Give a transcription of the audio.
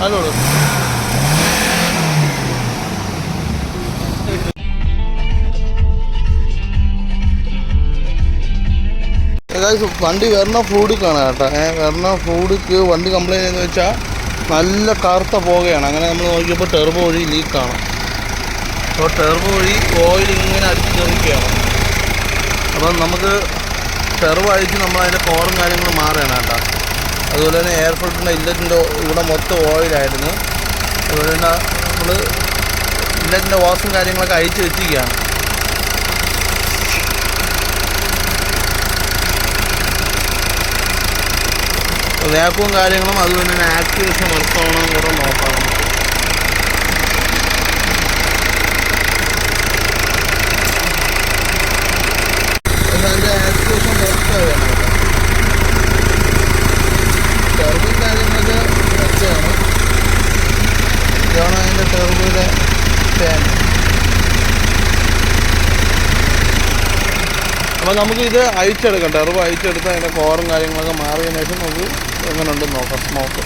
Hello ഏകദേശം വണ്ടി വരണ ഫ്ലൂഡ് കാണാം കേട്ടോ. ഏഹ് വരണ ഫ്ലൂഡിക്ക് വണ്ടി കംപ്ലൈന്റ് എന്ന് വെച്ചാൽ നല്ല കറുത്ത പോകുകയാണ് അങ്ങനെ നമ്മൾ നോക്കിയപ്പോൾ ടെർബോ വഴി ലീക്കാണ് അപ്പോൾ ടെർബോ വഴി ഓയിൽ ഇങ്ങനെ അടിച്ച് തെറിക്കുകയാണ് അപ്പം നമുക്ക് ടെർബോ അഴിച്ച് നമ്മൾ അതിന്റെ കോറും കാര്യങ്ങളും മാറുകയാണ് കേട്ടോ. അതുപോലെ തന്നെ എയർ ഫിൽറ്ററിന്റെ ഇല്ലറ്റിന്റെ ഇവിടെ മൊത്തം ഓയിലായിരുന്നു അതുപോലെ തന്നെ നമ്മൾ ഇല്ലറ്റിന്റെ വാസും കാര്യങ്ങളൊക്കെ അഴിച്ച് വെച്ചിരിക്കുകയാണ്. വേപ്പും കാര്യങ്ങളും അതുപോലെ തന്നെ ആക്ടിവേഷൻ വർക്ക് ആവണം കൂടെ നോക്കാം നമുക്ക്. പിന്നെ അതിന്റെ ആക്ടിവേഷൻ വർക്ക് ആവുകയാണ് ടെർബും കാര്യങ്ങളൊക്കെ വെച്ചാണ് അപ്പോൾ നമുക്ക് ഇത് അഴിച്ചെടുക്കാം ടെർവ് അയച്ചെടുത്ത് അതിന്റെ കോറും കാര്യങ്ങളൊക്കെ മാറിയതിനു ശേഷം നമുക്ക് എങ്ങനെ ഉണ്ടെന്ന് നോക്കാം സ്മോക്ക്